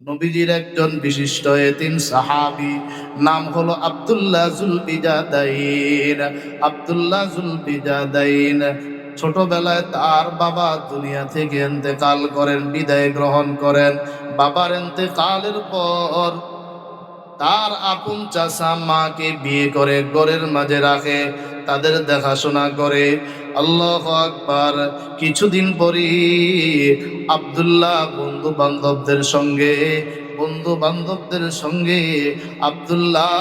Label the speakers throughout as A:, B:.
A: নবীজির একজন বিশিষ্ট এতিম সাহাবি, নাম হলো আব্দুল্লাহ জুলবিজাদাইন আব্দুল্লাহ জুলবিজাদাইন ছোটবেলায় তার বাবা দুনিয়া থেকে এন্তেকাল করেন, বিদায় গ্রহণ করেন। বাবার এন্তেকালের পর তার আপন চাষা মাকে বিয়ে করে ঘরের মাঝে রাখে, তাদের দেখাশোনা করে। আল্লাহ আকবার। কিছুদিন পরই আব্দুল্লাহ বন্ধু বান্ধবদের সঙ্গে বন্ধু বান্ধবদের সঙ্গে আব্দুল্লাহ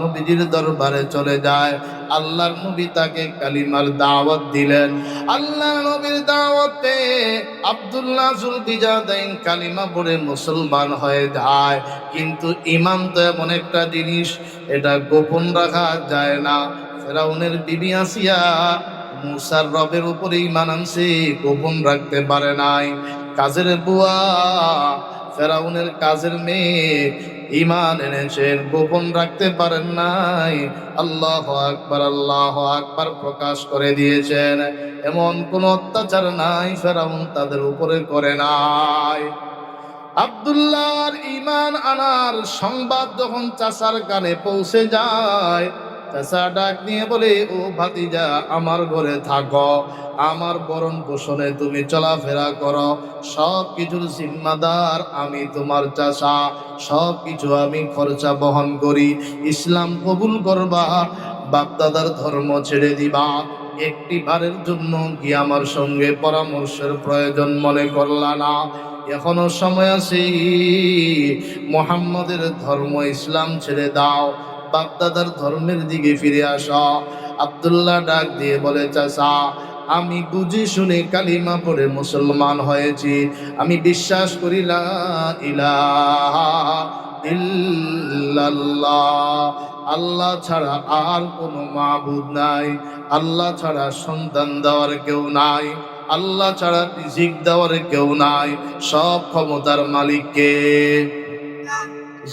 A: নবীজির দরবারে চলে যায়। আল্লাহর নবী তাকে কালিমার দাওয়াত দিলেন। আল্লাহ নবীর দাওয়াতে আব্দুল্লাহ জুলবিজাদাইন কালিমা পড়ে মুসলমান হয়ে যায়। কিন্তু ইমান তো এমন একটা জিনিস, এটা গোপন রাখা যায় না। ফেরাউনের বিবি আসিয়া মুসার রবের উপরে ইমান আনছে, গোপন রাখতে পারে নাই। কাজের বুয়া, ফেরাউনের কাজের মেয়ে ইমান এনেছেন গোপন রাখতে পারেন নাই। আল্লাহ আকবার আল্লাহ আকবার প্রকাশ করে দিয়েছেন। এমন কোন অত্যাচার নাই, ফেরাউন তাদের উপরে করে নাই। আব্দুল্লাহর ইমান আনার সংবাদ যখন চাচার কানে পৌঁছে যায় চাচা ডাক নিয়ে বলে, ও ভাতিজা, আমার ঘরে থাকো। আমার বরণ পোষণে তুমি চলাফেরা করো। সব কিছুর জিম্মাদার আমি তোমার চাচা। সব কিছু আমি খরচা বহন করি। ইসলাম কবুল করবা, বাপদাদার ধর্ম ছেড়ে দিবা। একটি বারের জন্য কি আমার সঙ্গে পরামর্শের প্রয়োজন মনে করলা না? এখনও সময় আছে। মোহাম্মদের ধর্ম ইসলাম ছেড়ে দাও। বাপদাদার ধর্মের দিকে ফিরে আসা। আব্দুল্লাহ ডাক দিয়ে বলে, চাচা, আমি বুঝে শুনে কালিমা পড়ে মুসলমান হয়েছি। আমি বিশ্বাস করি আল্লাহ ছাড়া আর কোনো মাবুদ নাই। আল্লাহ ছাড়া সন্তান দেওয়ার কেউ নাই। আল্লাহ ছাড়া রিজিক দেওয়ার কেউ নাই। সব ক্ষমতার মালিককে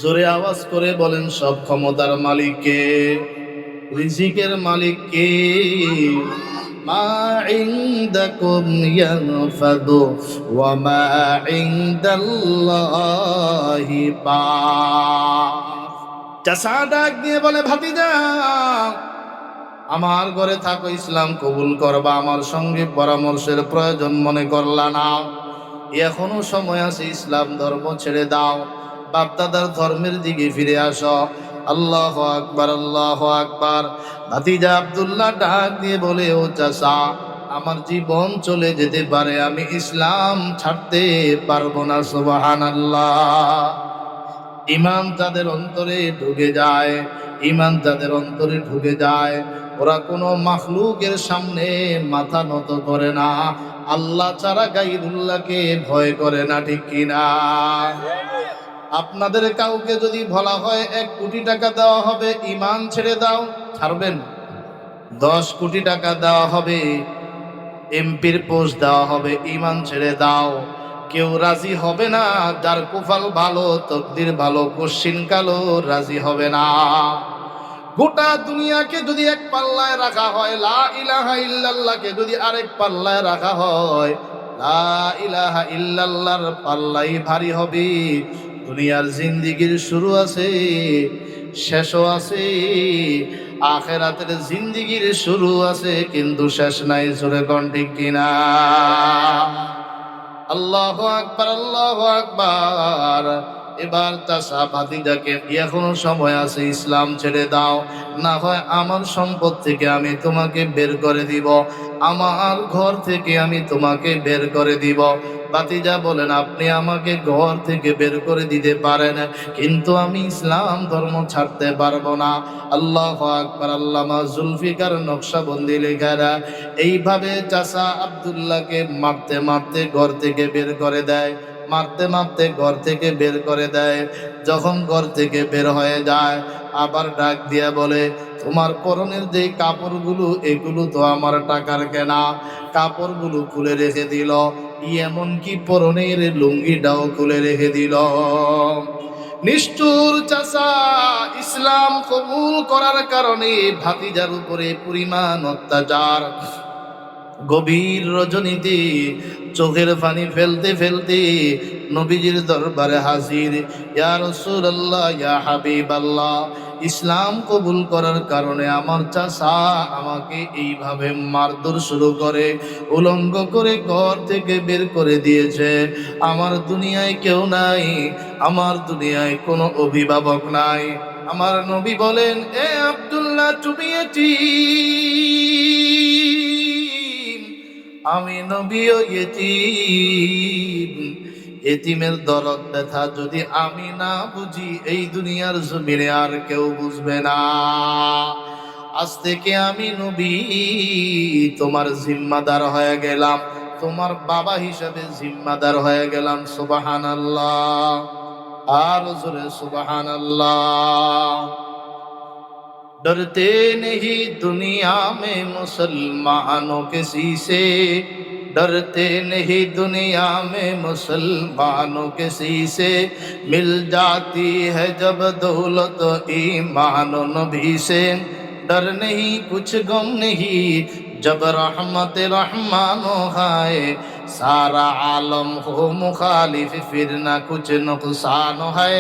A: জোরে আওয়াজ করে বলেন, সব ক্ষমতার মালিককে। রিজিকের মালিককে। চাচা ডাক দিয়ে বলে আমার ঘরে থাকো, ইসলাম কবুল করবা, আমার সঙ্গে পরামর্শের প্রয়োজন মনে করলা না। এখনও সময় আছে, ইসলাম ধর্ম ছেড়ে দাও। বাপদাদার ধর্মের দিকে ফিরে আস। আল্লাহ আকবার আল্লাহ আকবার। ভাতিজা আবদুল্লাহ ডাক দিয়ে বলে, ও চাষা আমার জীবন চলে যেতে পারে, আমি ইসলাম ছাড়তে পারব না সুবাহান আল্লাহ ইমান তাদের অন্তরে ঢুকে যায় ইমান তাদের অন্তরে ঢুকে যায়। ওরা কোনো মাখলুকের সামনে মাথা নত করে না। আল্লাহ ছাড়া গাইদুল্লাহকে ভয় করে না, ঠিক কিনা? আপনাদের কাউকে যদি বলা হয় এক কোটি টাকা দেওয়া হবে ইমান ছেড়ে দাও, ছাড়বেন। দশ কোটি টাকা দেওয়া হবে, এমপির পোস্ট দেওয়া হবে ইমান ছেড়ে দাও। কেউ রাজি হবে না, যার কুফাল ভালো, তকদির ভালো, কশ্চিন কালো, রাজি হবে না। গোটা দুনিয়াকে যদি এক পাল্লায় রাখা হয়, লা ইলাহা ইল্লাল্লাহকে যদি আরেক পাল্লায় রাখা হয়, লা ইলাহা ইল্লাল্লাহর পাল্লাই ভারী হবে। দুনিয়ার জিন্দিগির শুরু আছে, শেষও আছে, আখেরাতের জিন্দিগির শুরু আছে, কিন্তু শেষ নাই জোরে কণ্ঠিক কিনা? আল্লাহ আকবার আল্লাহ আকবার। এবার চাষা ভাতিজাকে এখনও সময় আছে, ইসলাম ছেড়ে দাও। না হয় আমার সম্পদ থেকে আমি তোমাকে বের করে দিব, আমার ঘর থেকে আমি তোমাকে বের করে দিব। বাতিজা বলেন, আপনি আমাকে ঘর থেকে বের করে দিতে পারেন, কিন্তু আমি ইসলাম ধর্ম ছাড়তে পারব না। আল্লাহ আকবর, আল্লামা জুলফিকার নকশাবন্দি লেখারা, এইভাবে চাষা আবদুল্লাহকে মারতে মারতে ঘর থেকে বের করে দেয়। মারতে মারতে ঘর থেকে বের করে দেয়। যখন ঘর থেকে বের হয়ে যায়, আবার ডাক দিয়া বলে, তোমার পরনের যে কাপড়গুলো, এগুলো তো আমার টাকার কেনা। কাপড়গুলো খুলে রেখে দিল। এমনকি পরনের লুঙ্গিটাও খুলে রেখে দিল। নিষ্ঠুর চাষা ইসলাম কবুল করার কারণে ভাতিজার উপরে পরিমাণ অত্যাচার। গভীর রজনীতে, চোখের পানি ফেলতে ফেলতে নবীজির দরবারে হাজির। ইয়া রাসূলুল্লাহ, ইয়া হাবিবাল্লাহ, ইসলাম কবুল করার কারণে আমার চাষা আমাকে এইভাবে মারধর শুরু করে, উলঙ্গ করে ঘর থেকে বের করে দিয়েছে। আমার দুনিয়ায় কেউ নাই, আমার দুনিয়ায় কোনো অভিভাবক নাই। আমার নবী বলেন, এ আব্দুল্লাহ, তুমি এতিম আমি নবীও এতিম। এতিমের দরদ ব্যথা যদি আমি না বুঝি, এই দুনিয়ার জমিনে আর কেউ বুঝবে না। আজ থেকে আমি নবী, তোমার জিম্মাদার হয়ে গেলাম। তোমার বাবা হিসাবে জিম্মাদার হয়ে গেলাম সুবাহান আল্লাহ আর জোরে সুবাহান আল্লাহ ڈرتے نہیں دنیا میں مسلمانوں کسی سے۔ ڈرتے نہیں دنیا میں مسلمانوں کسی سے۔ مل جاتی ہے جب دولت ایمان و نبی سے۔ ڈر نہیں، کچھ گم نہیں، جب رحمت رحمانوں و ہائے सारा आलम हो मुखालिफ फिर ना कुछ नुकसान है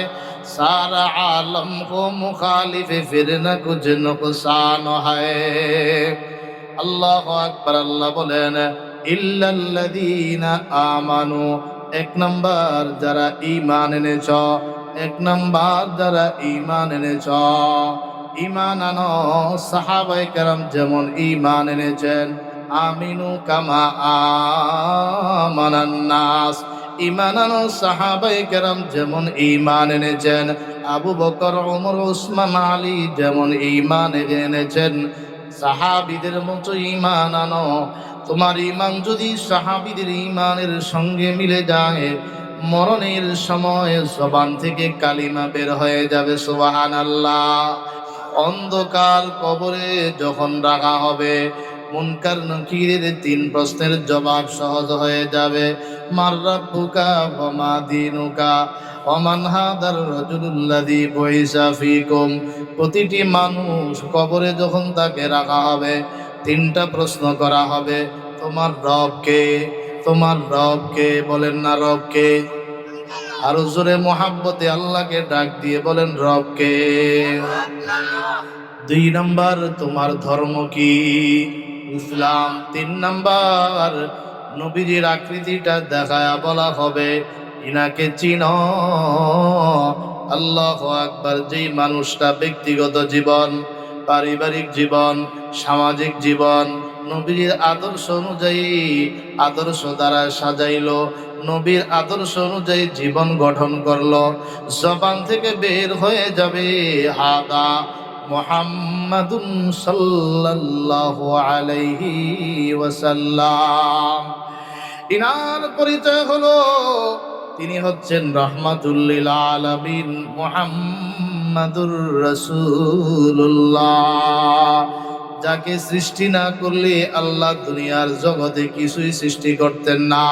A: सारा आलम को मुखालिफ फिर न कुछ नुकसान है আল্লাহ আকবার আল্লাহ বলেন ইল্লাল্লাযীনা আমানু এক নাম্বার যারা ঈমান এনেছ এক নাম্বার যারা ঈমান এনেছ ঈমান আনো সাহাবায়ে কেরাম যেমন ঈমান এনেছেন আমিনু কামা আমানান নাস ঈমান আনো সাহাবায়ে কেরাম যেমন ইমান এনেছেন, আবু বকর, ওমর, ওসমান, আলী যেমন ইমান এনেছেন। সাহাবিদের মতো ইমান আনো। তোমার ইমান যদি সাহাবিদের ইমানের সঙ্গে মিলে যায়, মরণের সময় জবান থেকে কালিমা বের হয়ে যাবে সুবাহান আল্লাহ অন্ধকার কবরে যখন রাখা হবে মুনকার নকিরের তিন প্রশ্নের জবাব সহজ হয়ে যাবে। মার্রাব্বুকা ওয়া মা দীনুকা ওমান হাদার রাজুলুল্লাযী বুইসা ফীকুম। প্রতিটি মানুষ কবরে যখন তাকে রাখা হবে, তিনটা প্রশ্ন করা হবে, তোমার রব কে? তোমার রব কে? বলেন না, রব কে? আরও জোরে মোহাব্বতে আল্লাহকে ডাক দিয়ে বলেন, রব কে? দুই নম্বর, তোমার ধর্ম কি? ইসলাম তিন নাম্বার। নবীজির আকৃতিটা দেখায় বলা হবে, ইনাকে চিন। আল্লাহ আকবার, যেই মানুষটা ব্যক্তিগত জীবন, পারিবারিক জীবন, সামাজিক জীবন নবীর আদর্শ অনুযায়ী আদর্শ দ্বারা সাজাইল, নবীর আদর্শ অনুযায়ী জীবন গঠন করল। জবান থেকে বের হয়ে যাবে হাদা মোহাম্মদুন সাল্লাল্লাহু আলাইহি ওয়াসাল্লাম। ইনার পরিচয় হলো, তিনি হচ্ছেন রহমাতুল্লিল আলামিন মুহাম্মাদুর রাসূলুল্লাহ। যাকে সৃষ্টি না করলে আল্লাহ দুনিয়ার জগতে কিছুই সৃষ্টি করতেন না।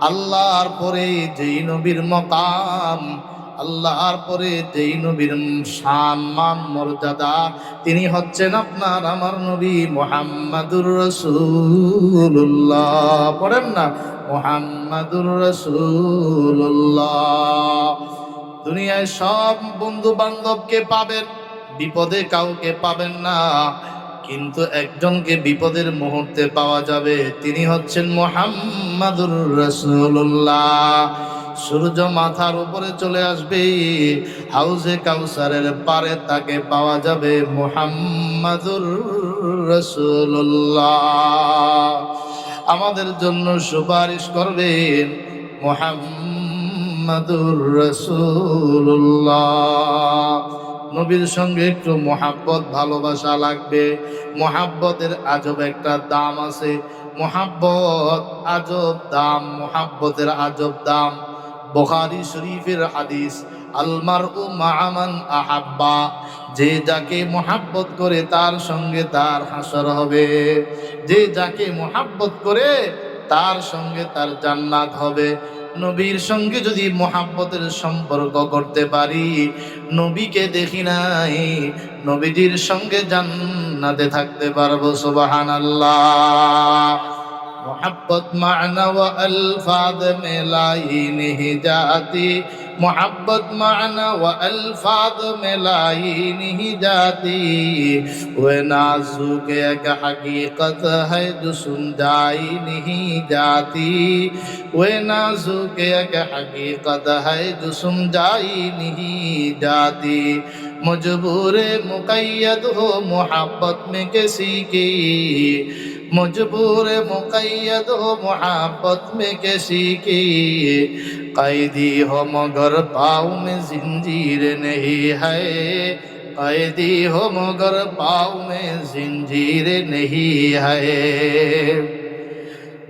A: আল্লাহর পরে যেই নবীর মকাম আল্লাহর পরে যেই নবীর সম্মান মর্যাদা, তিনি হচ্ছেন আপনার, আমার নবী মোহাম্মদুর রসুল্লাহ পড়েন না? মোহাম্মদুর রসুল্লাহ দুনিয়ায় সব বন্ধু বান্ধবকে পাবেন, বিপদে কাউকে পাবেন না। কিন্তু একজনকে বিপদের মুহূর্তে পাওয়া যাবে, তিনি হচ্ছেন মোহাম্মদুর রসুল্লাহ সূর্য মাথার উপরে চলে আসবে। হাউজে কাউসারের পারে তাকে পাওয়া যাবে মোহাম্মদুর রসুল্লাহ আমাদের জন্য সুপারিশ করবেন মোহাম্মদুর রসুল্লাহ নবীর সঙ্গে একটু মোহাব্বত, ভালোবাসা লাগবে। মোহাব্বতের আজব একটা দাম আছে। মোহাব্বত আজব দাম, মোহাব্বতের আজব দাম। বোখারি শরীফের হাদিস আলমার ও মাহামান আহাব্বা, যে যাকে মোহাব্বত করে তার সঙ্গে তার হাসর হবে। যে যাকে মোহাব্বত করে তার সঙ্গে তার জান্নাত হবে। নবীর সঙ্গে যদি মোহাব্বতের সম্পর্ক করতে পারি, নবীকে দেখি নাই, নবীজির সঙ্গে জান্নাতে থাকতে পারব সুবাহান আল্লাহ محبت معنی و الفاظ میں لائی نہیں جاتی۔ محبت معنی و الفاظ میں لائی نہیں جاتی۔ وہ نازک ایک حقیقت ہے جو سنجائی نہیں جاتی۔ وہ نازک ایک حقیقت ہے جو سمجھائی نہیں جاتی۔ مجبور مقید ہو محبت میں کسی کی۔ মজবুর মুহাবত মে কেসি কি কয়দি হো মগর, পাও মে জিঞ্জির নেই হে কয়দি হো মগর, পাও মে জিঞ্জির নেই হে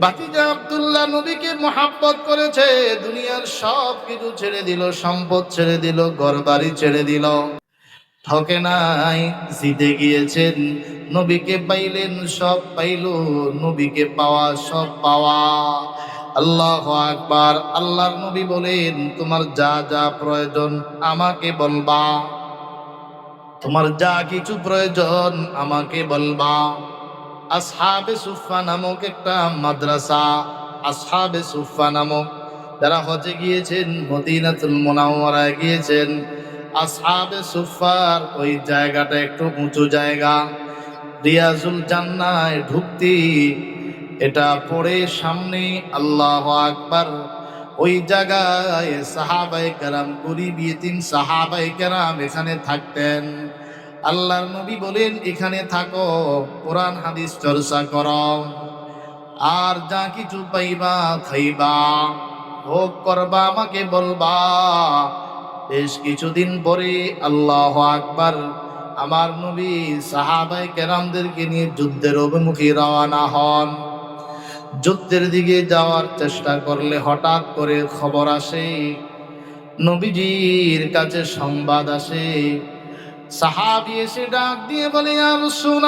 A: ভাতিজা আবদুল্লাহ নবীকে মোহাব্বত করেছে, দুনিয়ার সব কিছু ছেড়ে দিল, সম্পদ ছেড়ে দিল ঘর বাড়ি ছেড়ে দিল। ঠকে নাই জিতে গিয়েছেন। নবীকে পাইলেন, সব পাইল। নবীকে পাওয়া, সব পাওয়া। আল্লাহ আকবার, আল্লাহর নবী বলেন, তোমার যা যা প্রয়োজন, আমাকে বলবা। তোমার যা কিছু প্রয়োজন, আমাকে বলবা। আসহাবে সুফা নামক একটা মাদ্রাসা, আসহাবে সুফা নামক। যারা হজে গিয়েছেন, মদিনাতুল মোনাওয়ারায় গিয়েছেন আসহাবে সুফার ওই জায়গাটা একটু উঁচু জায়গা। রিয়াজুল জান্নায় ঢুকতি, এটা পড়ে সামনে আল্লাহ আকবার। ওই জায়গায় সাহাবাই কেরাম গরিব ইতিম সাহাবাই কেরাম এখানে থাকতেন। আল্লাহর নবী বলেন, এখানে থাকো, কোরআন, হাদিস চর্চা কর। আর যা কিছু পাইবা খাইবা, ভোগ করবা, আমাকে বলবা। বেশ কিছুদিন পরে আল্লাহ আকবার আমার নবী সাহাবাই কেরামদেরকে নিয়ে যুদ্ধের অভিমুখী রওয়ানা হন। যুদ্ধের দিকে যাওয়ার চেষ্টা করলে হঠাৎ করে খবর আসে, নবীজির কাছে সংবাদ আসে। সাহাবি এসে ডাক দিয়ে বলে আর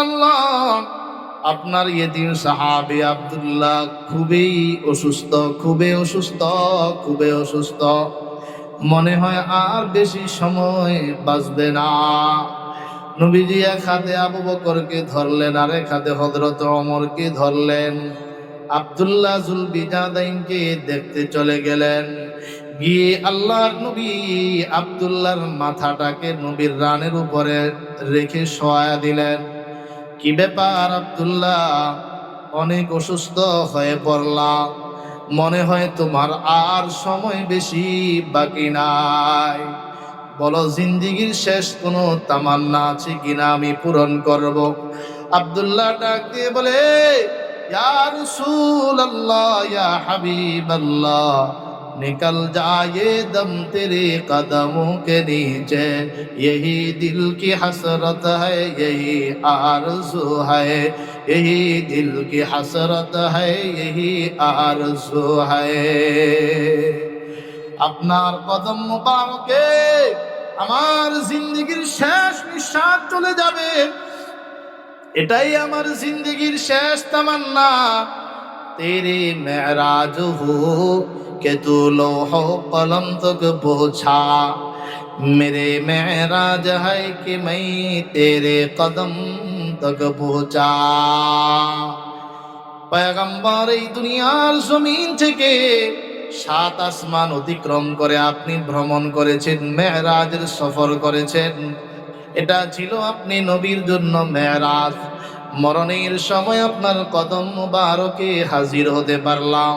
A: আল্লাহ আপনার ইয়েদিন সাহাবি আব্দুল্লাহ খুবই অসুস্থ খুবই অসুস্থ খুবই অসুস্থ। মনে হয় আর বেশি সময় বাঁচবে না। নবীজি এক হাতে আবু বকরকে ধরলেন আর এক হাতে হজরত অমরকে ধরলেন। আবদুল্লাহ জুল বিজাদাইনকে দেখতে চলে গেলেন। গিয়ে আল্লাহর নবী আবদুল্লাহর মাথাটাকে নবীর রানের উপরে রেখে শোয়া দিলেন। কি ব্যাপার আবদুল্লাহ? অনেক অসুস্থ হয়ে পড়লাম মনে হয় তোমার আর সময় বেশি বাকি নাই। বলো, জিন্দিগির শেষ কোনো তামান্না আছে কিনা আমি পূরণ করব। আবদুল্লাহ ডাক দিয়ে বলে, ইয়া রাসূলুল্লাহ, ইয়া হাবিবাল্লাহ निकल जाए दम तेरे कदमों के नीचे यही दिल की हसरत है यही आरज़ू है यही दिल की हसरत है यही आरज़ू है আপনার কদম মুবারকে আমার জিন্দগির শেষ নিঃশ্বাস চলে যাবে এটাই আমার জিন্দগির শেষ তামান্না তেরে মেরাজ হো কেতু লৌহ কলম তক বোঝা মেরে মেহরাজ হাই কি মই তেরে কদম তক বোঝা পয়গম্বর এই দুনিয়ার জমিন থেকে সাত আসমান অতিক্রম করে আপনি ভ্রমণ করেছেন মেহরাজের সফর করেছেন এটা ছিল আপনি নবীর জন্য মেহরাজ। মরণের সময় আপনার কদম বারকে হাজির হতে পারলাম।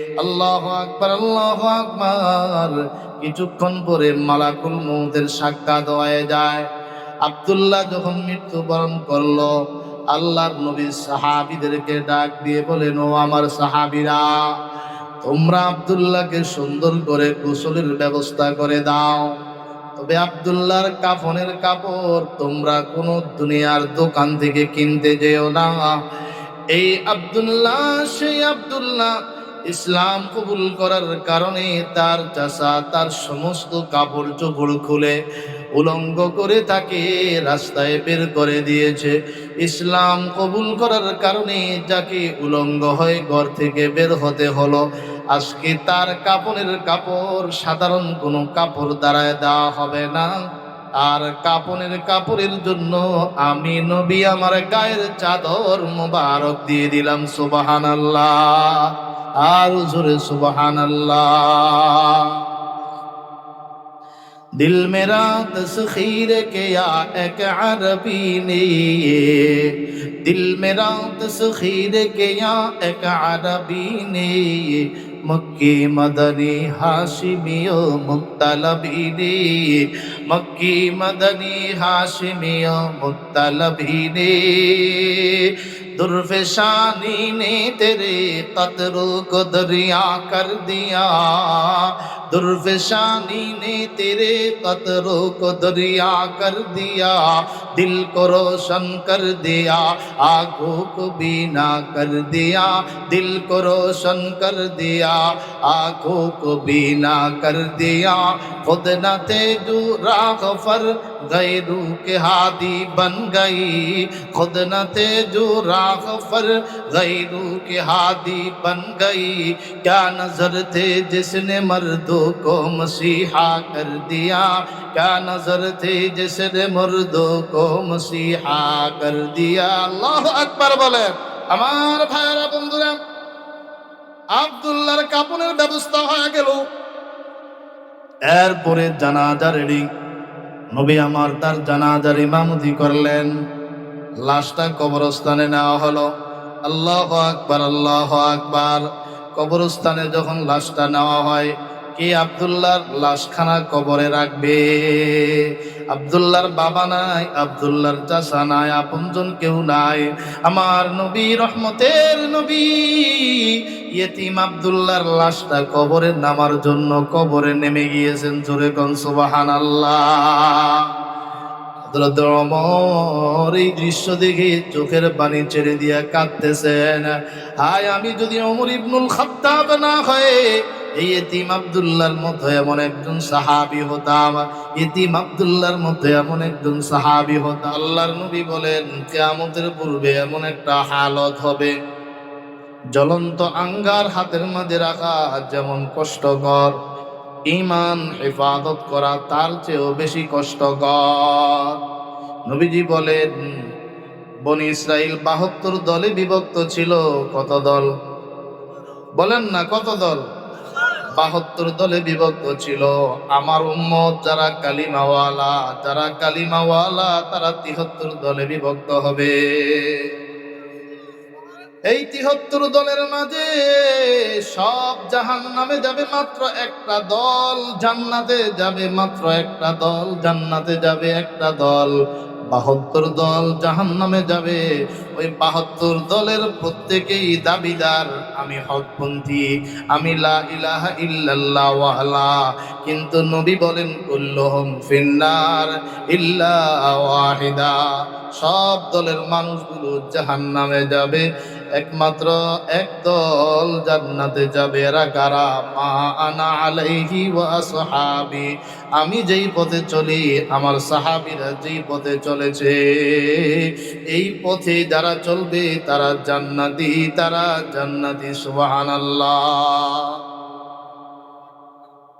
A: আল্লাহ আকবার আল্লাহ আকবার। কিছুক্ষণ পরে মালাকুল মৌতের সাক্ষাৎ হয়ে যায়। আব্দুল্লাহ যখন মৃত্যুবরণ করল, আল্লাহর নবীর সাহাবিদেরকে ডাক দিয়ে বলেন, ও আমার সাহাবিরা, তোমরা আব্দুল্লাহকে সুন্দর করে গোসলের ব্যবস্থা করে দাও। তবে আব্দুল্লাহর কাফনের কাপড় তোমরা কোনো দুনিয়ার দোকান থেকে কিনতে যেও না। এই আব্দুল্লাহ, সেই আব্দুল্লাহ ইসলাম কবুল করার কারণে তার চাষা তার সমস্ত কাপড় চোপড় খুলে উলঙ্গ করে তাকে রাস্তায় বের করে দিয়েছে। ইসলাম কবুল করার কারণে যাকে উলঙ্গ হয়ে ঘর থেকে বের হতে হলো। আজকে তার কাপড়ের কাপড় সাধারণ কোনো কাপড় দ্বারায় দেওয়া হবে না। আর কাপনের কাপড়ের জন্য আমি নবী আমার গায়ের চাদর মুবারক দিয়ে দিলাম সুবাহান আল্লাহ আর জোরে সুবাহান আল্লাহ দিল মেরা তসখীর কেয়া এক আরবি নে। দিল মেরা তসখীর কেয়া এক আরবি নে। अरबी ने मक्की मदनी हाशिमियो मुक्तलबी ने मक्की मदनी हाशिमियो मुक्तलबी ने दुर्फशानी ने तेरे कतरों को दरिया कर दिया درفشانی نے تیرے قطروں کو دریا کر دیا، دل کو روشن کر دیا، آنکھوں کو بینا کر دیا، دل کو روشن کر دیا، آنکھوں کو بینا کر دیا۔ خود نہ تیجو راغ فر، غیرو کے ہادی بن گئی۔ خود نہ تیجو راغ فر، غیرو کے ہادی بن گئی۔ کیا نظر تھے جس نے مردو को मसीहा कर दिया क्या नजर थे जिसने मर्दों को मसीहा कर दिया আল্লাহ আকবার বলেন আমার ভাইরা বন্ধুরা আব্দুল্লাহর কাপনের ব্যবস্থা হয়ে গেল এরপরে জানাজা রেডি নবী আমার তার জানাজার ইমামতি করলেন লাশটা কবরস্থানে নেওয়া হলো আল্লাহ আকবার আল্লাহ আকবার কবরস্থানে যখন লাশটা নেওয়া হয় কে আবদুল্লাহর লাশখানা কবরে রাখবে? আবদুল্লাহর বাবা নাই, আবদুল্লাহর চাষা নাই, আপনজন কেউ নাই। আমার নবী, রহমতের নবী, ইয়েতিম আবদুল্লাহর লাশটা কবরে নামার জন্য কবরে নেমে গিয়েছেন জোরে কনসুবাহান আল্লাহ এই দৃশ্য দেখে চোখের পানি ছেড়ে দিয়া কাঁদতেছেন। হায়, আমি যদি অমর ইবনুল খাত্তাব না হয়ে এই এতিম আব্দুল্লাহর মতো এমন একজন সাহাবি হতাম এতিম আব্দুল্লাহর মতো এমন একজন সাহাবি হতাম আল্লাহর নবী বলেন, কেয়ামতের পূর্বে এমন একটা হালত হবে। জ্বলন্ত আঙ্গার হাতের মাঝে রাখা, যেমন কষ্টকর। ইমান হেফাজত করা, তার চেয়েও বেশি কষ্টকর। নবীজি বলেন, বনি ইসরাইল বাহাত্তর দলে বিভক্ত ছিল। কত দল? বলেন না, কত দল? বাহাত্তর দলে বিভক্ত ছিল। আমার উম্মত যারা কালিমাওয়ালা যারা কালিমাওয়ালা, তারা তিহত্তর দলে বিভক্ত হবে। এই তিহত্তর দলের মাঝে সব জাহান নামে যাবে মাত্র একটা দল, জান্নাতে যাবে মাত্র একটা দল, জান্নাতে যাবে একটা দল। বাহাত্তর দল জাহান নামে যাবে। ওই বাহাত্তর দলের প্রত্যেকেই দাবিদার, আমি হকপন্থী, আমি লা ইলাহা ইল্লাল্লাহ ওয়াহলা। কিন্তু নবী বলেন, কুল্লুহুম ফিন্নার ইল্লা ওয়াহিদা। সব দলের মানুষগুলো জাহান নামে যাবে। একমাত্র একদল জান্নাতে যাবে এরা কারা? মা আনা আলাইহি ওয়া আমি যেই পথে চলি, আমার সাহাবীরা যেই পথে চলেছে, এই পথে যারা চলবে, তারা জান্নাতি তারা জান্নাতি, সুবহানাল্লাহ।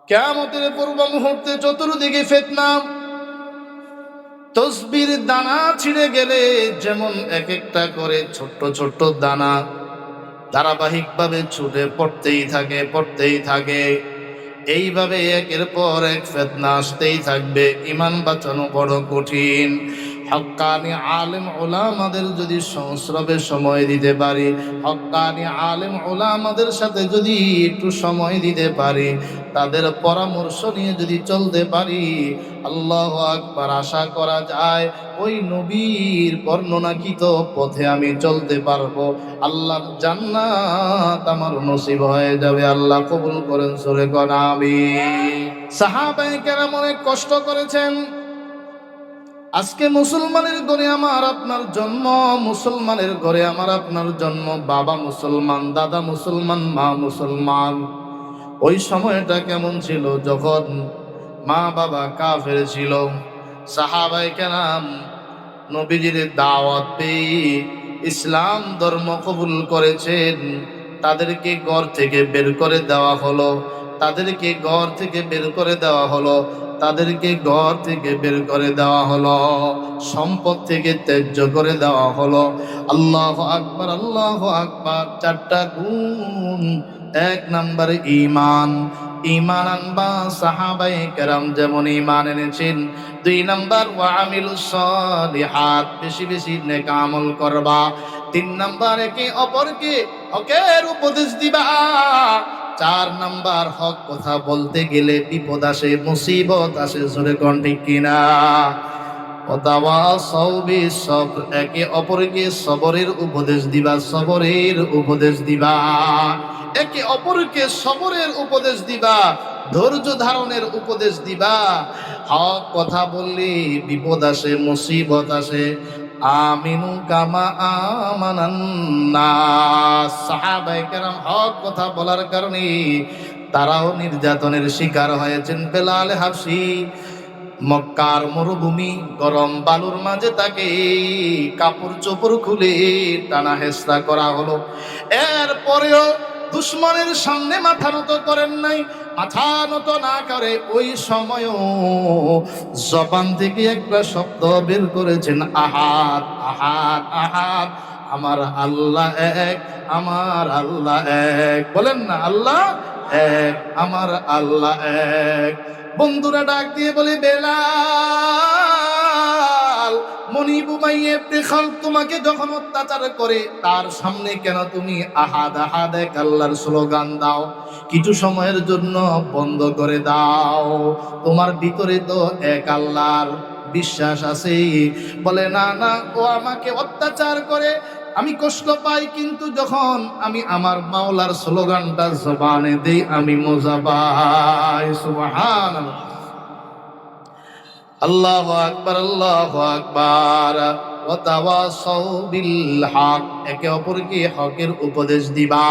A: কিয়ামতের পূর্ব মুহূর্তে চতুর্দিকে ফিতনা তসবির দানা ছিঁড়ে গেলে যেমন এক একটা করে ছোট্ট ছোট্ট দানা ধারাবাহিকভাবে ছুটে পড়তেই থাকে পড়তেই থাকে। এইভাবে একের পর এক ফেতনা আসতেই থাকবে। ইমান বাঁচানো বড় কঠিন। হক্কানি আলেম ওলামাদের যদি সংস্রবে সময় দিতে পারি হক্কানি আলেম ওলামাদের সাথে যদি একটু সময় দিতে পারি, তাদের পরামর্শ নিয়ে যদি চলতে পারি, আল্লাহ আকবার, আশা করা যায় ওই নবীর বর্ণনাকৃত পথে আমি চলতে পারব। আল্লাহর জান্নাত আমার নসিব হয়ে যাবে, আল্লাহ কবুল করেন, সরে কন আমি সাহাবাই কেরাম অনেক কষ্ট করেছেন। আজকে মুসলমানের ঘরে আমার আপনার জন্ম, মুসলমানের ঘরে আমার আপনার জন্ম, বাবা মুসলমান, দাদা মুসলমান, মা মুসলমান। ওই সময়টা কেমন ছিল যখন মা বাবা কাফের ছিল। সাহাবাই কেনাম নবীজির দাওয়াত পেয়ে ইসলাম ধর্ম কবুল করেছেন। তাদেরকে ঘর থেকে বের করে দেওয়া হলো। তাদেরকে ঘর থেকে বের করে দেওয়া হলো। তাদেরকে ঘর থেকে বের করে দেওয়া হলো। সম্পদ থেকে ত্যায্য করে দেওয়া হলো। আল্লাহ আকবার আল্লাহ আকবার। চারটা গুণ। এক নাম্বার ইমান ইমান আনবা সাহাবাই কেরাম যেমন ইমান এনেছেন। দুই নাম্বার ওয়ামিলুস সালিহাত, বেশি বেশি নেক আমল করবা। তিন নাম্বার একে অপরকে। হকের উপদেশ দিবা। চার নাম্বার হক কথা বলতে গেলে বিপদ আসে, মুসিবত আসে, জোরে কোন ঠিক কিনা? একে অপরকে সবরের উপদেশ দিবা, সবরের উপদেশ দিবা। একে অপরকে সবরের উপদেশ দিবা, ধৈর্য ধারণের উপদেশ দিবা। হক কথা বললে বিপদ আসে, মুসিবত আসে আমিনু কামা আমানান্না। সাহাবায়ে কেরাম হক কথা বলার কারণে তারাও নির্যাতনের শিকার হয়েছেন বেলাল হাফসি। মক্কার মরুভূমি গরম বালুর মাঝে তাকে কাপড় চোপড় খুলে টানা হেসরা করা হলো। এরপরেও দুশ্মনের সামনে মাথা নত করেন নাই, মাথা নত না করে ওই সময়ও জবান থেকে একটা শব্দ বের করেছেন আহাত আহাত আহাত আমার আল্লাহ এক, আমার আল্লাহ এক। বলেন না, আল্লাহ এক, আমার আল্লাহ এক। বন্ধুরা ডাক দিয়ে বলে খাল তোমাকে যখন অত্যাচার করে, তার সামনে কেন তুমি আহাদ আহাদ এক আল্লাহর স্লোগান দাও? কিছু সময়ের জন্য বন্ধ করে দাও। তোমার ভিতরে তো এক আল্লাহর বিশ্বাস আছে বলে, না না, ও আমাকে অত্যাচার করে। আমি কষ্ট পাই, কিন্তু যখন আমি আমার মাওলার স্লোগানটা জবানে দেই, আমি মজা পাই। সুবহান আল্লাহ আকবার আল্লাহ আকবার। একে অপরকে হকের উপদেশ দিবা।